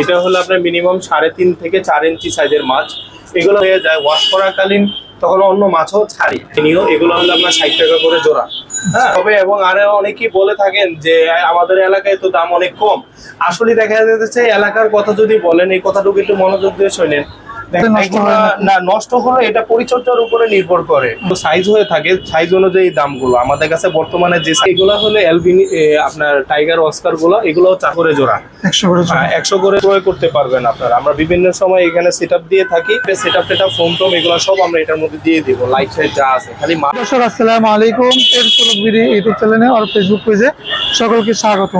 এটা হলো আপনার মিনিমাম সাড়ে তিন থেকে চার ইঞ্চি সাইজের মাছ। এগুলো হয়ে যায় ওয়াশ করাকালীন তখন অন্য মাছও ছাড়ি। নিও এগুলো হলো আপনার ষাট টাকা করে জোড়া। হ্যাঁ। তবে এবং আরও অনেকেই বলে থাকেন যে আমাদের এলাকায় তো দাম অনেক কম। আসলে দেখা যাচ্ছে এলাকার কথা যদি বলেন এই কথাটুকু একটু মনোযোগ দিয়ে শোনেন। নষ্ট না। না নষ্ট হলে এটা পরিচর্যার উপরে নির্ভর করে। তো সাইজ হয়ে থাকে সাইজ অনুযায়ী দামগুলো। আমাদের কাছে বর্তমানে যে এগুলো হলো আপনার টাইগার অস্কারগুলো এগুলো চাকরে জোড়া। একশো করে একশো করে ক্রয় করতে পারবেন আপনারা। আমরা বিভিন্ন সময় এখানে সেট দিয়ে থাকি। সেট আপ টেট ফোন টোম এগুলো সব আমরা এটার মধ্যে দিয়ে দিব। লাইট সাইট যা আছে। খালি দর্শক আসসালামু আলাইকুম। ইউটিউব চ্যানেলে আর ফেসবুক পেজে সকলকে স্বাগত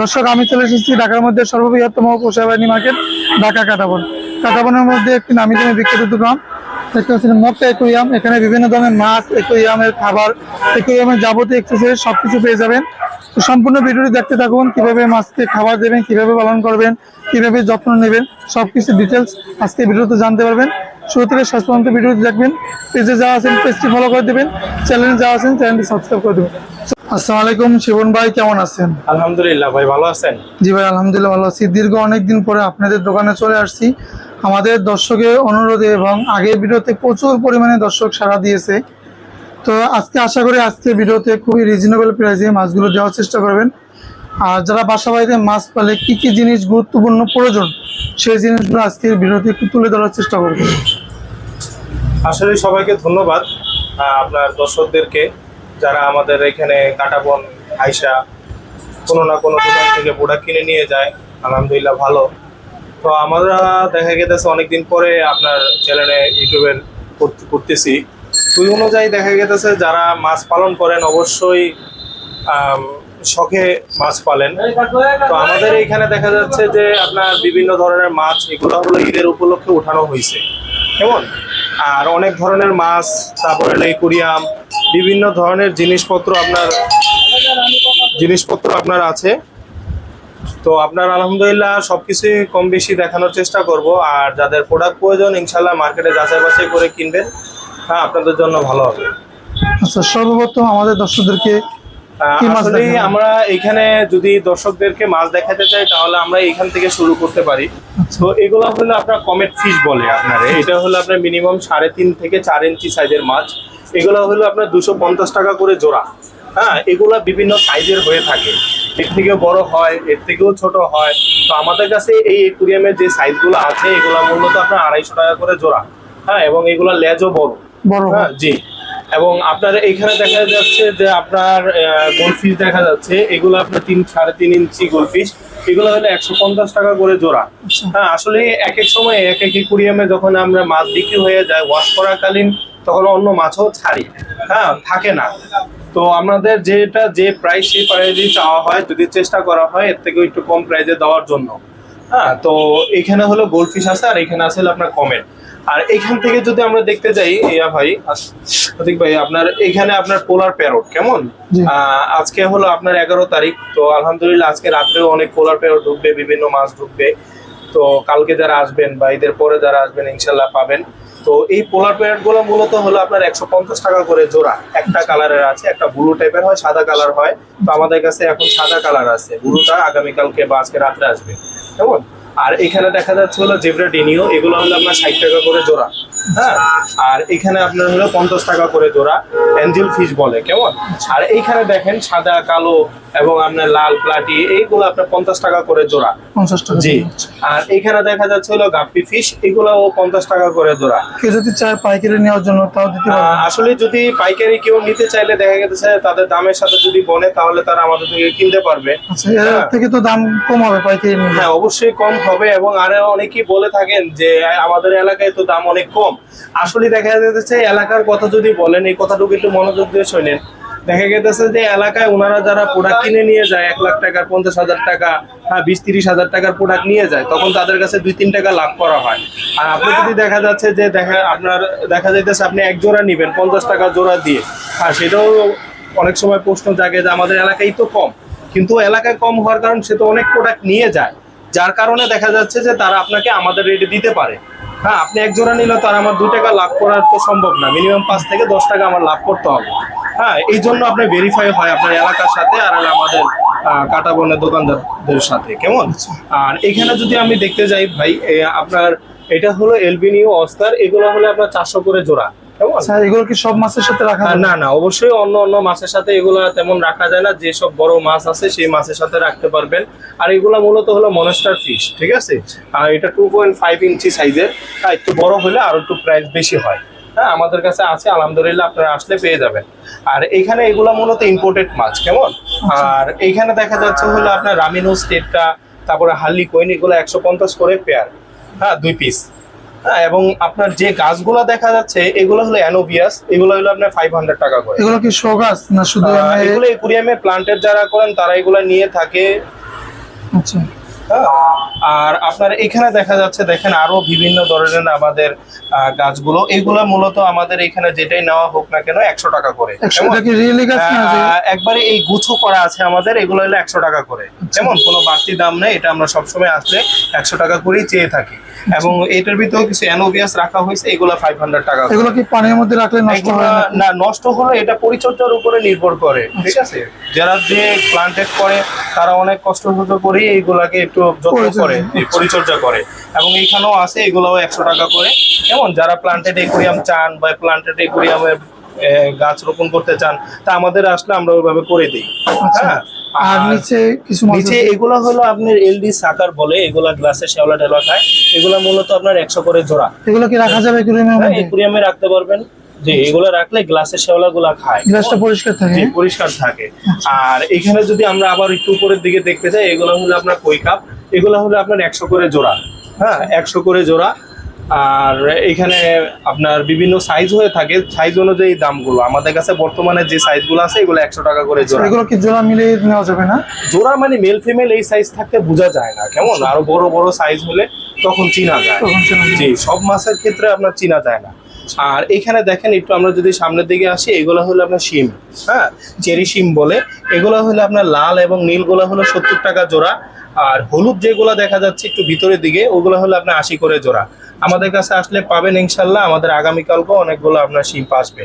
দর্শক আমি চলে এসেছি ঢাকার মধ্যে সর্ববৃহত্তম পোষাবাহিনী মার্কেট ঢাকা কাটাবন। কাটাবনের মধ্যে একটি নামি দামি বিখ্যাত দোকান। একটা হচ্ছে মক্কা একুরিয়াম এখানে বিভিন্ন ধরনের মাছ একুরিয়ামের খাবার একুরিয়ামের যাবতীয় এক্সারসাইজ সবকিছু পেয়ে যাবেন। তো সম্পূর্ণ ভিডিওটি দেখতে থাকুন কীভাবে মাছকে খাবার দেবেন কীভাবে পালন করবেন কীভাবে যত্ন নেবেন সবকিছু ডিটেলস আজকে ভিডিওতে জানতে পারবেন। শুরু থেকে শেষ পর্যন্ত ভিডিওটি দেখবেন। পেজে যাওয়া আছেন পেজটি ফলো করে দেবেন। চ্যানেলে যাওয়া আছেন চ্যানেলটি সাবস্ক্রাইব করে দেবেন। আসসালামু আলাইকুম শিবন ভাই কেমন আছেন? আলহামদুলিল্লাহ ভাই ভালো আছেন? জি ভাই আলহামদুলিল্লাহ ভালো আছি। দীর্ঘ অনেকদিন পরে আপনাদের দোকানে চলে আসছি। আমাদের দর্শকের অনুরোধে এবং আগের ভিডিওতে প্রচুর পরিমাণে দর্শক সাড়া দিয়েছে। তো আজকে আশা করি আজকে ভিডিওতে খুবই রিজনেবল প্রাইসে মাছগুলো দেওয়ার চেষ্টা করবেন। আর যারা বাসা বাড়িতে মাছ পালে কি কি জিনিস গুরুত্বপূর্ণ প্রয়োজন, সেই জিনিসগুলো আজকের ভিডিওতে একটু তুলে ধরার চেষ্টা করব। আসলে সবাইকে ধন্যবাদ আপনার দর্শকদেরকে, যারা আমাদের এখানে কাটাবন আইসা কোনো না কোনো দোকান থেকে প্রোডাক্ট কিনে নিয়ে যায়। আলহামদুলিল্লাহ ভালো। তো আমরা দেখা গেছে অনেকদিন পরে আপনার চ্যানেলে ইউটিউবের করতেছি। ওই অনুযায়ী দেখা গেছে যারা মাছ পালন করেন অবশ্যই শখে মাছ পালেন। তো আমাদের এখানে দেখা যাচ্ছে যে আপনার বিভিন্ন ধরনের মাছ এগুলো হলো ঈদের উপলক্ষে উঠানো হয়েছে। কেমন? আর অনেক ধরনের মাছ, তারপরে লেকুরিয়াম, বিভিন্ন ধরনের জিনিসপত্র আপনার জিনিসপত্র আপনার আছে। তো আপনার আলহামদুলিল্লাহ সবকিছুই কম বেশি দেখানোর চেষ্টা করব। আর যাদের প্রোডাক্ট প্রয়োজন ইনশাল্লাহ মার্কেটে যাচাই বাছাই করে কিনবেন। হ্যাঁ আপনাদের জন্য ভালো হবে। আচ্ছা সর্বপ্রথম আমাদের দর্শকদেরকে আসলে আমরা এখানে যদি দর্শকদেরকে মাছ দেখাতে চাই তাহলে আমরা এখান থেকে শুরু করতে পারি। তো এগুলো হলো আপনার কমেট ফিশ বলে আপনার। এটা হলো আপনার মিনিমাম সাড়ে তিন থেকে চার ইঞ্চি সাইজের মাছ। এগুলো হলো আপনার দুশো পঞ্চাশ টাকা করে জোড়া। হ্যাঁ এগুলা বিভিন্ন সাইজের হয়ে থাকে। এর থেকে বড় হয় এর থেকেও ছোট হয়। তো আমাদের কাছে এই একুরিয়ামের যে সাইজগুলো আছে এগুলো মূলত আপনার আড়াইশো টাকা করে জোড়া। হ্যাঁ এবং এগুলো লেজও বড়। বড় হ্যাঁ। জি। এবং আপনার এখানে দেখা যাচ্ছে যে আপনার গোলফিশ দেখা যাচ্ছে। এগুলো আপনার তিন সাড়ে তিন ইঞ্চি গোলফিশ এগুলো হলো একশো পঞ্চাশ টাকা করে জোড়া। হ্যাঁ আসলে এক এক সময় এক এক একুরিয়ামে যখন আমরা মাছ বিক্রি হয়ে যায় ওয়াশ করাকালীন তখন অন্য মাছও ছাড়ি। হ্যাঁ থাকে না। তো আমাদের যেটা যে প্রাইস সেই প্রাইসই চাওয়া হয় যদি চেষ্টা করা হয় এর থেকেও একটু কম প্রাইসে দেওয়ার জন্য। হ্যাঁ তো এখানে হলো গোল্ডফিশ আছে আর এখানে আছে আপনার কমেট আর এখান থেকে যদি আমরা দেখতে যাই ইয়া ভাই প্রতীক ভাই আপনার এখানে আপনার পোলার প্যারট কেমন? আহ, আজকে হলো আপনার এগারো তারিখ তো আলহামদুলিল্লাহ আজকে রাত্রেও অনেক পোলার প্যারট ঢুকবে বিভিন্ন মাছ ঢুকবে। তো কালকে যারা আসবেন বা ঈদের পরে যারা আসবেন ইনশাল্লাহ পাবেন। তো এই পোলার প্যারেটগুলো মূলত হলো আপনার একশো পঞ্চাশ টাকা করে জোড়া। একটা কালারের আছে, একটা ব্লু টাইপের হয়, সাদা কালার হয়। তো আমাদের কাছে এখন সাদা কালার আছে ব্লুটা আগামীকালকে বা আজকে রাত্রে আসবে। কেমন? আর এখানে দেখা যাচ্ছে হলো জেব্রা ডিনিও এগুলো হলো আপনার ষাট টাকা করে জোড়া। হ্যাঁ? আর এখানে আপনার হলো পঞ্চাশ টাকা করে জোড়া অ্যাঞ্জেল ফিশ বলে কেমন? আর এইখানে দেখেন সাদা কালো এবং আপনার লাল প্লাটি এইগুলো আপনার পঞ্চাশ টাকা করে জোড়া। পঞ্চাশ টাকা জি। আর এখানে দেখা যাচ্ছে হলো গাপ্পি ফিশ পঞ্চাশ টাকা করে জোড়া। কেউ যদি চায় পাইকারি নেওয়ার জন্য তাও দিতে আসলে যদি পাইকারি কেউ নিতে চাইলে দেখা গেছে তাদের দামের সাথে যদি বনে তাহলে তারা আমাদের থেকে কিনতে পারবে। আচ্ছা হ্যাঁ। থেকে তো দাম কম হবে পাইকারি হ্যাঁ অবশ্যই কম হবে এবং আরও অনেকেই বলে থাকেন যে আমাদের এলাকায় তো দাম অনেক কম। আসলে দেখা যাচ্ছে এলাকার কথা যদি বলেন, এই কথাটুকু একটু মনোযোগ দিয়ে শোনেন। দেখা গেছে যে এলাকায় ওনারা যারা প্রোডাক্ট কিনে নিয়ে যায়, এক লাখ টাকার, পঞ্চাশ হাজার টাকা হ্যাঁ বিশ তিরিশ হাজার টাকার প্রোডাক্ট নিয়ে যায়, তখন তাদের কাছে দুই, তিন টাকা লাভ করা হয়। আর আপনি যদি দেখা যাচ্ছে যে দেখা, আপনার, দেখা যাইতেছে আপনি এক জোড়া নিবেন, পঞ্চাশ টাকা জোড়া দিয়ে। হ্যাঁ সেটাও অনেক সময় প্রশ্ন জাগে যে আমাদের এলাকায় তো কম। কিন্তু এলাকায় কম হওয়ার কারণ সে তো অনেক প্রোডাক্ট নিয়ে যায়। যার কারণে দেখা যাচ্ছে যে তারা আপনাকে আমাদের রেটে দিতে পারে। হ্যাঁ আপনি এক জোড়া নিলে তো আর আমার দু টাকা লাভ করার তো সম্ভব না। মিনিমাম পাঁচ থেকে দশ টাকা আমার লাভ করতে হবে। হ্যাঁ এই জন্য আপনার ভেরিফাই হয় আপনার এলাকার সাথে আর আমাদের আহ, কাটা বনের দোকানদারদের সাথে। কেমন? আর এখানে যদি আমি দেখতে যাই ভাই আপনার এটা হলো এলবিনিও অস্তার এগুলো হলো আপনার চারশো করে জোড়া। স্যার এগুলো কি সব মাছের সাথে রাখা না না অবশ্যই অন্য অন্য মাছের সাথে এগুলো তেমন রাখা যায় না। যেসব বড় মাছ আছে সেই মাছের সাথে রাখতে পারবেন। আর এগুলা মূলত হলো মনস্টার ফিশ ঠিক আছে? আর এটা টু পয়েন্ট ফাইভ ইঞ্চি সাইজের হ্যাঁ একটু বড় হলে আরও একটু প্রাইস বেশি হয়। হ্যাঁ আমাদের কাছে আছে আলহামদুলিল্লাহ আপনারা আসলে পেয়ে যাবেন। আর এখানে এগুলা মূলত ইম্পোর্টেড মাছ কেমন? আর এইখানে দেখা যাচ্ছে হলো আপনার রামিনো স্টেটটা তারপরে হাল্লি কোয়েন এগুলো একশো পঞ্চাশ করে পেয়ার হ্যাঁ দুই পিস এবং আপনার যে গাছগুলো দেখা যাচ্ছে এগুলো হলো অ্যানোভিয়াস এগুলো হলো আপনার ফাইভ হান্ড্রেড টাকা করে এগুলো কি শো গাছ না শুধু এগুলো একুরিয়ামে প্লান্টের যারা করেন তারা এগুলো নিয়ে থাকে আচ্ছা হ্যাঁ। আর আপনার এখানে দেখা যাচ্ছে দেখেন আরও বিভিন্ন ধরনের আমাদের গাছগুলো। এগুলো মূলত আমাদের এখানে যেটাই নেওয়া হোক না কেন একশো টাকা করে। একবারে এই গুছো করা আছে আমাদের এগুলো হলো একশো টাকা করে। যেমন কোনো বাড়তি দাম নেই এটা আমরা সবসময় আসলে একশো টাকা করেই চেয়ে থাকি। এবং এটার ভিতরে কিছু অ্যানোভিয়াস রাখা হয়েছে এগুলো ফাইভ হান্ড্রেড টাকা। এগুলো কি পানির মধ্যে রাখলে নষ্ট হয় না? নষ্ট হলে এটা পরিচর্যার উপরে নির্ভর করে ঠিক আছে? যারা যে প্লান্টেড করে তারা অনেক কষ্ট কষ্ট করে এইগুলাকে একটু যত্ন পরিচর্যা। করে পরিচর্যা করে। এবং এইখানেও আছে এগুলোও একশো টাকা করে। কেমন যারা প্লান্টেড একুরিয়াম চান বা প্লান্টেড একুরিয়ামে গাছ রোপণ করতে চান তা আমাদের আসলে আমরা ওইভাবে করে দিই। হ্যাঁ? আর আর নিচে কিছু নিচে এগুলো হলো আপনার এলডি সাকার বলে এগুলা গ্লাসে শেওলা টেলা খায়। এগুলা মূলত আপনার একশো করে জোড়া। এগুলো কি রাখা যাবে একুরিয়ামের হ্যাঁ একুরিয়ামে রাখতে পারবেন। যে এগুলো রাখলে গ্লাসের খায়। গ্লাসটা পরিষ্কার থাকে? পরিষ্কার থাকে। আর এখানে যদি আমরা আবার একটু উপরের দিকে দেখতে চাই এগুলো হলো আপনার কই কাপ এগুলো হলো আপনার একশো করে জোড়া। হ্যাঁ। একশো করে জোড়া। আর এখানে আপনার বিভিন্ন সাইজ হয়ে থাকে। সাইজ অনুযায়ী দামগুলো। আমাদের কাছে বর্তমানে যে সাইজগুলো আছে এগুলো একশো টাকা করে জোড়া। এগুলো কি জোড়া মিলিয়ে নেওয়া যাবে না? জোড়া মানে মেল ফিমেল এই সাইজ থাকতে বোঝা যায় না। কেমন? আরও বড় বড় সাইজ হলে তখন চিনা যায়। তখন জি সব মাছের ক্ষেত্রে আপনার চিনা যায় না। আর এখানে দেখেন একটু আমরা যদি সামনের দিকে আসি, এগুলো হলো আপনার সিম হ্যাঁ? চেরি সিম বলে। এগুলো হলো আপনার লাল এবং নীলগুলো হলো সত্তর টাকা জোড়া। আর হলুদ যেগুলো দেখা যাচ্ছে একটু ভিতরের দিকে, ওগুলো হলো আপনার আশি করে জোড়া। আমাদের কাছে আসলে পাবেন ইনশাল্লাহ, আমাদের আগামীকালকেও অনেকগুলো আপনার শিম আসবে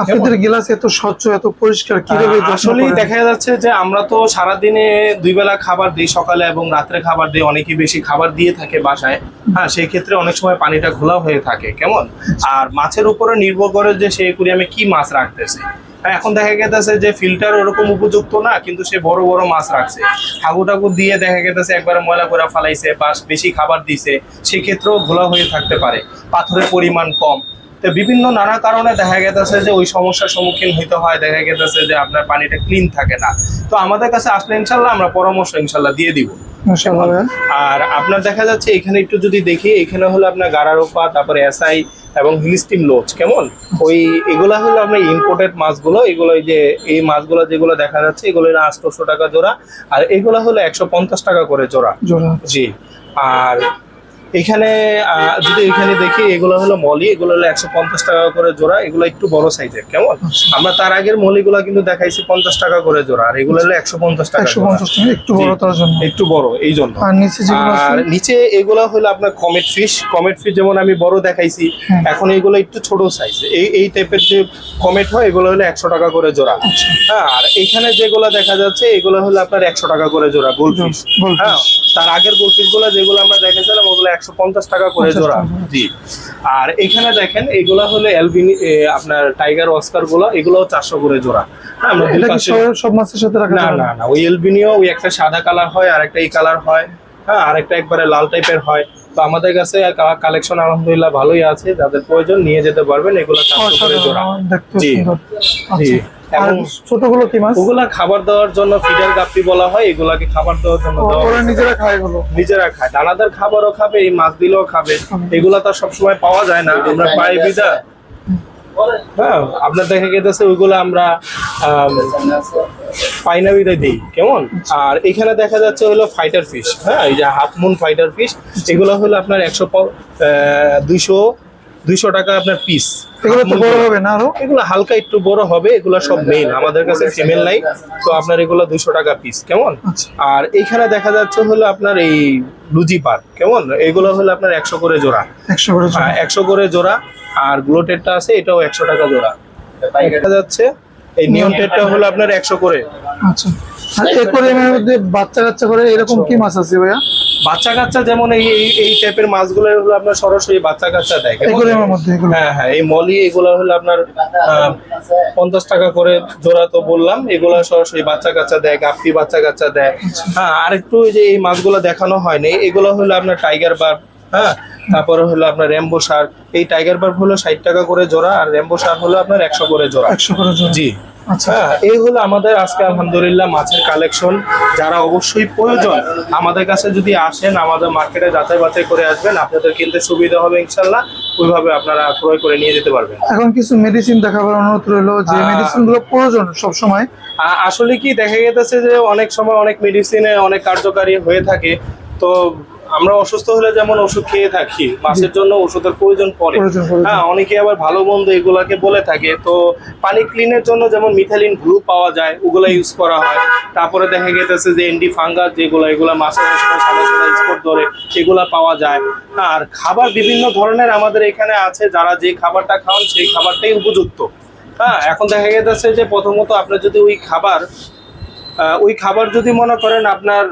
আপনাদের গ্লাস এত স্বচ্ছ এত পরিষ্কার কীভাবে আসলেই দেখা যাচ্ছে যে আমরা তো সারাদিনে দুই বেলা খাবার দিই সকালে এবং রাত্রে খাবার দিই অনেকেই বেশি খাবার দিয়ে থাকে বাসায়। হ্যাঁ সেই ক্ষেত্রে অনেক সময় পানিটা ঘোলা হয়ে থাকে কেমন? আর মাছের উপরে নির্ভর করে যে সে একুরিয়ামে কি মাছ রাখতেছে। এখন দেখা গেছে যে ফিল্টার ওরকম উপযুক্ত না কিন্তু সে বড় বড় মাছ রাখছে। হাগু ঠাকুর দিয়ে দেখা গেছে একবারে ময়লা করে ফালাইছে বা বেশি খাবার দিছে সেক্ষেত্রেও ঘোলা হয়ে থাকতে পারে। পাথরের পরিমাণ কম। তো বিভিন্ন নানা কারণে দেখা গেছে যে ওই সমস্যার সম্মুখীন হইতে হয় দেখা গেছে যে আপনার পানিটা ক্লিন থাকে না। তো আমাদের কাছে আসলে ইনশাল্লাহ আমরা পরামর্শ ইনশাল্লাহ দিয়ে দিব। আর আপনার দেখা যাচ্ছে এখানে একটু যদি দেখি এখানে হলো আপনার গারারোপা তারপরে এসআই এবং হিলিস্টিম লোচ কেমন? ওই এগুলা হলো আপনার ইম্পোর্টেড মাছগুলো এগুলো যে এই মাছগুলো যেগুলো দেখা যাচ্ছে এগুলো আটশোশো টাকা জোড়া আর এগুলো হলো একশো পঞ্চাশ টাকা করে জোড়া। জোড়া। জি। আর এখানে যদি এখানে দেখি এগুলো হলো মলি এগুলো হলো একশো পঞ্চাশ টাকা করে জোড়া এগুলো একটু বড় সাইজের কেমন? আমরা তার আগের মলিগুলো কিন্তু দেখাইছি পঞ্চাশ টাকা করে জোড়া আর এগুলো হলো একশো পঞ্চাশ টাকা একশো পঞ্চাশ টাকা একটু বড় তার জন্য। একটু বড় এই জন্য। আর নিচে যেগুলো আর নিচে এগুলো হলো আপনার কমেট ফিশ কমেট ফিশ যেমন আমি বড় দেখাইছি। এখন এগুলো একটু ছোট সাইজ এই এই টাইপের যে কমেট হয় এগুলো হলো একশো টাকা করে জোড়া। আচ্ছা। হ্যাঁ আর এখানে যেগুলো দেখা যাচ্ছে এগুলো হলো আপনার একশো টাকা করে জোড়া গোল ফিশ হ্যাঁ তার আগের গোল ফিশগুলো যেগুলো আমরা দেখেছিলাম ওগুলো একশো পঞ্চাশ টাকা করে জোড়া। জি। আর এখানে দেখেন এগুলো হলো অ্যালবিনি আপনার টাইগার অস্কারগুলো চারশো করে জোড়া। হ্যাঁ সব- মাছের সাথে না না না ওই এলবিনিও ওই একটা সাদা কালার হয় আর একটা এই কালার হয়। হ্যাঁ আর একটা একবারে লাল টাইপের হয়। তো আমাদের কাছে কালেকশন আলহামদুলিল্লাহ ভালোই আছে। যাদের প্রয়োজন নিয়ে যেতে পারবেন এগুলো চারশো করে জোড়া। জি। জি। আচ্ছা। আর এবং ছোটগুলো কি মাছ? ওগুলা খাবার দেওয়ার জন্য ফিডার গাপ্পি বলা হয় এগুলাকে খাবার দেওয়ার জন্য দেওয়া ওরা নিজেরা খায় এগুলো? নিজেরা খায়। দানাদার খাবারও খাবে এই মাছ দিলেও খাবে। এগুলা তো সবসময় পাওয়া যায় না। আমরা পাই বিদা। হ্যাঁ আপনার দেখা গেছে ওইগুলো আমরা আম, পাইনা বিদায় দিই। কেমন? আর এখানে দেখা যাচ্ছে হলো ফাইটার ফিশ হ্যাঁ এই যে হাফ মুন ফাইটার ফিশ এগুলো হলো আপনার একশো দুইশো দুইশো টাকা আপনার পিস এগুলো তো বড় হবে না আরও? এগুলো হালকা একটু বড় হবে এগুলো সব মেল আমাদের কাছে ফিমেল নাই। তো আপনার এগুলো দুশো টাকা পিস কেমন? আচ্ছা। আর এইখানে দেখা যাচ্ছে হলো আপনার এই লুজি পার কেমন? এগুলো হলো আপনার একশো করে জোড়া। একশো করে জোড়া। একশো করে জোড়া। আর গ্লোটেডটা আছে এটাও একশো টাকা জোড়া। দেখা যাচ্ছে এই নিয়ন টেডটা হলো আপনার একশো করে। আচ্ছা। আর মধ্যে বাচ্চা কাচ্চা করে এরকম কি মাছ আছে ভাইয়া? বাচ্চা কাচ্চা যেমন এই এই টাইপের মাছগুলো হলো আপনার সরাসরি বাচ্চা কাচ্চা দেয় হ্যাঁ হ্যাঁ এই মলি এগুলো হলো আপনার পঞ্চাশ টাকা করে জোড়া তো বললাম এগুলো সরাসরি বাচ্চা কাচ্চা দেয় গাপ্পি বাচ্চা কাচ্চা দেয়। হ্যাঁ আর একটু ওই যে এই মাছগুলো দেখানো হয়নি এগুলো হলো আপনার টাইগার বার্ব হ্যাঁ তারপরে হলো আপনার র্যাম্বো শার্ক এই টাইগার বার্ব হলো ষাট টাকা করে জোড়া আর র্যাম্বো শার্ক হলো আপনার একশো করে জোড়া। একশো করে জোড়া। জি। আচ্ছা। হ্যাঁ এই হলো আমাদের আজকে আলহামদুলিল্লাহ মাছের কালেকশন যারা অবশ্যই প্রয়োজন আমাদের কাছে যদি আসেন আমাদের মার্কেটে যাচাই বাছাই করে আসবেন আপনাদের কিনতে সুবিধা হবে ইনশাল্লাহ। ওইভাবে আপনারা ক্রয় করে নিয়ে যেতে পারবেন। এখন কিছু মেডিসিন দেখাবার অনুরোধ রইল যে আহ, মেডিসিনগুলো প্রয়োজন সবসময়। আসলে কি দেখা গেছে যে অনেক সময় অনেক মেডিসিনে অনেক কার্যকারী হয়ে থাকে। তো আমরা অসুস্থ হলে যেমন ওষুধ খেয়ে থাকি মাছের জন্য ওষুধের প্রয়োজন পড়ে। হ্যাঁ অনেকে আবার ভালো মন্দ এগুলাকে বলে থাকে। তো পানি ক্লিনের জন্য যেমন মিথালিন গ্রুপ পাওয়া যায় ওগুলা ইউজ করা হয়। তারপরে দেখা গেছে যে এন্ডি ফাঙ্গাস যেগুলো এগুলা মাছের সাদা সাদা স্পট ধরে এগুলা পাওয়া যায়। আর খাবার বিভিন্ন ধরনের আমাদের এখানে আছে যারা যে খাবারটা খাওয়ান সেই খাবারটাই উপযুক্ত। হ্যাঁ এখন দেখা গেছে যে প্রথমত আপনার যদি ওই খাবার ওই খাবার যদি মনে করেন আপনার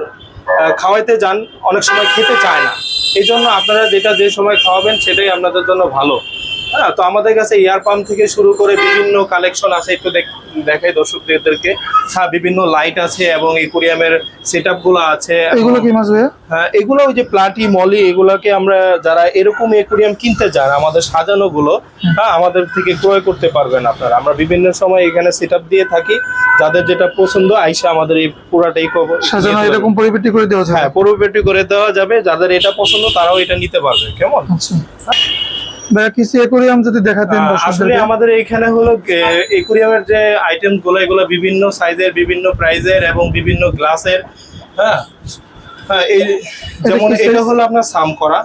খাওয়াইতে যান, অনেক সময় খেতে চায় না। এই জন্য আপনারা যেটা যে সময় খাওয়াবেন, সেটাই আপনাদের জন্য ভালো। হ্যাঁ তো আমাদের কাছে এয়ার পাম্প থেকে শুরু করে বিভিন্ন কালেকশন আছে একটু দেখ- দেখাই দর্শকদেরকে। হ্যাঁ বিভিন্ন লাইট আছে এবং একুরিয়ামের সেটগুলো আছে। এগুলো কি মাছ হ্যাঁ এগুলো ওই যে প্লাটি মলি এগুলোকে আমরা যারা এরকম একুরিয়াম কিনতে চান আমাদের সাজানো গুলো হ্যাঁ আমাদের থেকে ক্রয় করতে পারবেন আপনারা। আমরা বিভিন্ন সময় এখানে সেট দিয়ে থাকি। যাদের যেটা পছন্দ আইসা আমাদের এই পুরাটাই সাজানো এরকম পরিপেটি করে দেওয়া যায় হ্যাঁ পূর্ববর্তী করে দেওয়া যাবে। যাদের এটা পছন্দ তারাও এটা নিতে পারবে কেমন? আচ্ছা। ভাইয়া কিছু একুরিয়াম যদি দেখাতেন আসলে আমাদের এখানে হলো একুরিয়ামের যে আইটেমগুলো এগুলো বিভিন্ন সাইজের বিভিন্ন প্রাইজের এবং বিভিন্ন গ্লাসের হ্যাঁ? হ্যাঁ এই যেমন এটা হলো আপনার সাম করা।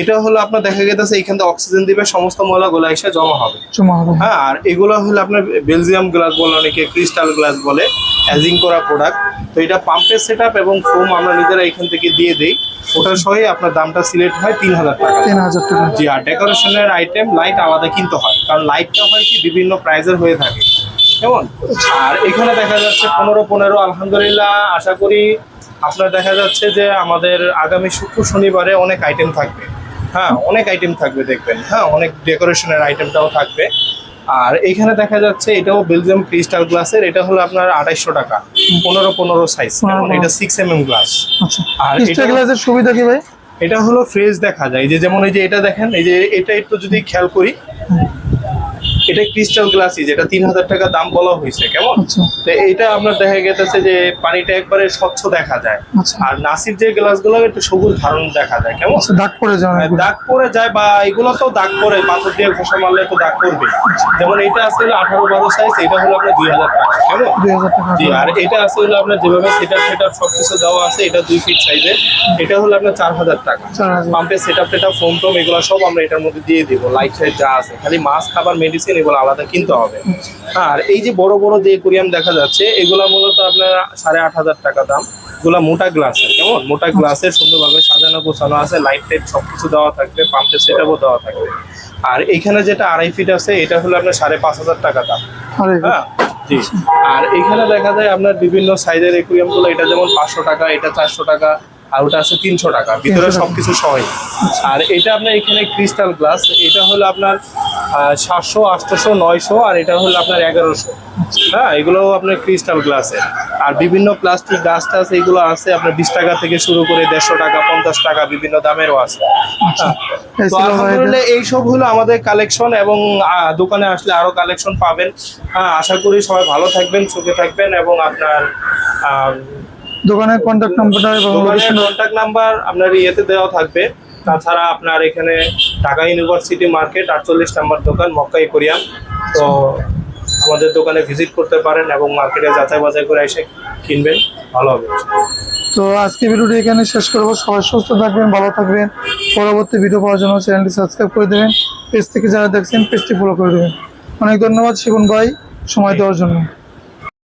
এটা হলো আপনার দেখা গেছে এখান থেকে অক্সিজেন দিবে সমস্ত ময়লাগুলো এসে জমা হবে। চুমা হবে। হ্যাঁ আর এগুলো হলো আপনার বেলজিয়াম গ্লাস বলে অনেকে ক্রিস্টাল গ্লাস বলে অ্যাজিং করা প্রোডাক্ট তো এটা পাম্পের সেট এবং ফোম আমরা নিজেরা এখান থেকে দিয়ে দিই। ওটার সহই আপনার দামটা সিলেক্ট হয় তিন হাজার টাকা। তিন হাজার টাকা। জি আর ডেকোরেশনের আইটেম লাইট আলাদা কিনতে হয়। কারণ লাইটটা হয় কি বিভিন্ন প্রাইজের হয়ে থাকে। কেমন? আর এখানে দেখা যাচ্ছে পনেরো পনেরো আলহামদুলিল্লাহ আশা করি আপনার দেখা যাচ্ছে যে আমাদের আগামী শুক্র শনিবারে অনেক আইটেম থাকবে। হ্যাঁ অনেক আইটেম থাকবে দেখবেন। হ্যাঁ অনেক ডেকোরেশনের আইটেমটাও থাকবে। আর এখানে দেখা যাচ্ছে এটাও বেলজিয়াম ক্রিস্টাল গ্লাসের এটা হলো আপনার আঠাইশশো টাকা। পনেরো পনেরো সাইজ এটা সিক্স এম এম গ্লাস আর এটা- গ্লাসের সুবিধা কি ভাই? এটা হলো ফ্রেশ দেখা যায়। এই যে যেমন এই যে এটা দেখেন এই যে এটা একটু যদি খেয়াল করি এটা ক্রিস্টাল গ্লাসই যেটা তিন হাজার টাকা দাম বলা হয়েছে কেমন? আচ্ছা। তো এইটা আপনার দেখা গেছে যে পানিটা একবারে স্বচ্ছ দেখা যায়। আচ্ছা। আর নাসির যে গ্লাসগুলো একটু সবুজ ধারণ দেখা যায় কেমন? আচ্ছা দাগ পড়ে যাওয়া আর দাগ পরে যায় বা এগুলো তো দাগ পরে পাথর দিয়ে ঘষা মারলে তো দাগ পড়বে। যেমন এটা আছে হলো আঠারো বারো সাইজ এটা হলো আপনার দুই হাজার টাকা কেমন? জি আর এটা আছে হলো আপনার যেভাবে সেটাপ সেটাপ সবকিছু দেওয়া আছে এটা দুই ফিট সাইজের এটা হলো আপনার চার হাজার টাকা। চার সেট আপ টেটআপ ফোম টোম এগুলো সব আমরা এটার মধ্যে দিয়ে দিব। লাইট সাইট যা আছে খালি মাছ খাবার মেডিসিন এগুলো আলাদা কিনতে হবে। আর এই যে বড় বড় যে একুরিয়াম দেখা যাচ্ছে এগুলো মূলত আপনার সাড়ে আট হাজার টাকা দাম। এগুলো মোটা গ্লাসের কেমন? মোটা গ্লাসের সুন্দরভাবে সাজানো গোছানো আছে লাইট টাইট সবকিছু দেওয়া থাকবে পাম্পের সেটআপও দেওয়া থাকবে। আর এখানে যেটা আড়াই ফিট আছে এটা হলো আপনার সাড়ে পাঁচ হাজার টাকা দাম। হ্যাঁ? জি। আর এখানে দেখা যায় আপনার বিভিন্ন সাইজের একুরিয়ামগুলো এটা যেমন পাঁচশো টাকা এটা চারশো টাকা আর ওটা আছে তিনশো টাকা ভিতরে সবকিছু সহই আর এটা আপনার এখানে ক্রিস্টাল গ্লাস এটা হলো আপনার সাতশো আটশোশো নয়শো আর এটা হলো আপনার এগারোশো। হ্যাঁ এগুলো আপনার ক্রিস্টাল গ্লাসের আর বিভিন্ন প্লাস্টিক গাছ টাছ এগুলো আছে আপনার বিশ টাকা থেকে শুরু করে দেড়শো টাকা পঞ্চাশ টাকা বিভিন্ন দামেরও আছে। হ্যাঁ। ভাই আলহামদুলিল্লাহ এইসব হলো আমাদের কালেকশন এবং দোকানে আসলে আরও কালেকশন পাবেন। হ্যাঁ আশা করি সবাই ভালো থাকবেন সুখে থাকবেন এবং আপনার দোকানের কন্ট্যাক্ট নাম্বারটা কন্ট্যাক্ট নাম্বার আপনার ইয়েতে দেওয়া থাকবে। তাছাড়া আপনার এখানে ঢাকা ইউনিভার্সিটি মার্কেট, আটচল্লিশ নাম্বার দোকান, মক্কা কোরিয়ান তো আমাদের দোকানে ভিজিট করতে পারেন এবং মার্কেটে যাচাই বাছাই করে এসে কিনবেন, ভালো হবে। তো আজকে ভিডিওটি এখানে শেষ করব। সবাই সুস্থ থাকবেন, ভালো থাকবেন। পরবর্তী ভিডিও পাওয়ার জন্য চ্যানেলটি সাবস্ক্রাইব করে দেবেন। পেজ থেকে যারা দেখছেন পেজটি ফলো করে দেবেন। অনেক ধন্যবাদ শিবন ভাই, সময় দেওয়ার জন্য।